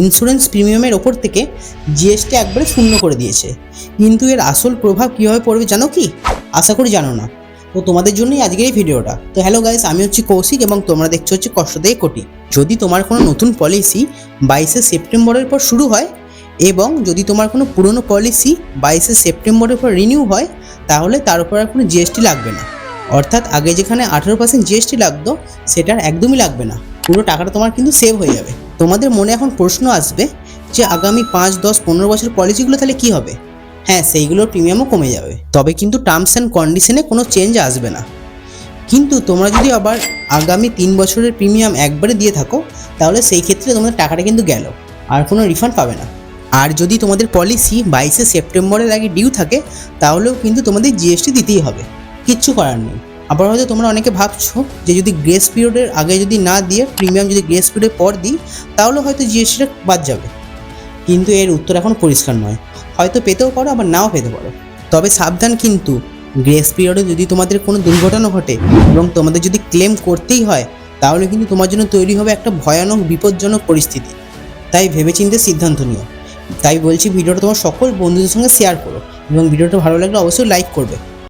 Insurance প্রিমিয়ামের ওপর থেকে GST একবারে শূন্য করে দিয়েছে। কিন্তু এর আসল প্রভাব কীভাবে পড়বে জানো কি? আশা করি জানো না। তো তোমাদের জন্যই আজকের এই ভিডিওটা। তো হ্যালো গাইস আমি হচ্ছি কৌশিক এবং তোমরা দেখছ হচ্ছে কষ্ট দিয়ে কোটি। যদি তোমার কোনো নতুন পলিসি বাইশে সেপ্টেম্বরের পর শুরু হয় এবং যদি তোমার কোনো পুরনো পলিসি বাইশে সেপ্টেম্বরের পর রিনিউ হয়, তাহলে তার উপর আর কোনো জিএসটি লাগবে না। অর্থাৎ আগে যেখানে আঠেরো পার্সেন্ট জিএসটি লাগতো, সেটার একদমই লাগবে না। পুরো টাকাটা তোমার কিন্তু সেভ হয়ে যাবে। তোমাদের মনে এখন প্রশ্ন আসবে যে আগামী পাঁচ, দশ, পনেরো বছর পলিসিগুলো তাহলে কি হবে? হ্যাঁ সেইগুলোর প্রিমিয়ামও কমে যাবে। তবে কিন্তু টার্মস অ্যান্ড কন্ডিশনে কোনো চেঞ্জ আসবে না। কিন্তু তোমরা যদি আবার আগামী তিন বছরের প্রিমিয়াম একবারে দিয়ে থাকো, তাহলে সেই ক্ষেত্রে তোমাদের টাকাটা কিন্তু গেল, আর কোনো রিফান্ড পাবে না। আর যদি তোমাদের পলিসি বাইশে সেপ্টেম্বরের আগে ডিউ থাকে, তাহলেও কিন্তু তোমাদের জিএসটি দিতেই হবে। কিচ্ছু করার নেই। আবার হয়তো তোমরা অনেকে ভাবছ যে যদি গ্রেস পিরিয়ডের আগে যদি না দিয়ে প্রিমিয়াম যদি গ্রেস পিরিয়ডের পর দিই, তাহলে হয়তো জিএসটিটা বাদ যাবে। কিন্তু এর উত্তর এখন পরিষ্কার নয়। হয়তো পেতেও পারো, আবার নাও পেতে পারো। তবে সাবধান কিন্তু গ্রেস পিরিয়ডে যদি তোমাদের কোনো দুর্ঘটনা ঘটে এবং তোমাদের যদি ক্লেম করতেই হয়, তাহলে কিন্তু তোমার জন্য তৈরি হবে একটা ভয়ানক, বিপজ্জনক পরিস্থিতি। তাই ভেবেচিন্তে সিদ্ধান্ত নিও। তাই বলছি, ভিডিওটা তোমার সকল বন্ধুদের সঙ্গে শেয়ার করো এবং ভিডিওটা ভালো লাগলে অবশ্যই লাইক করবে।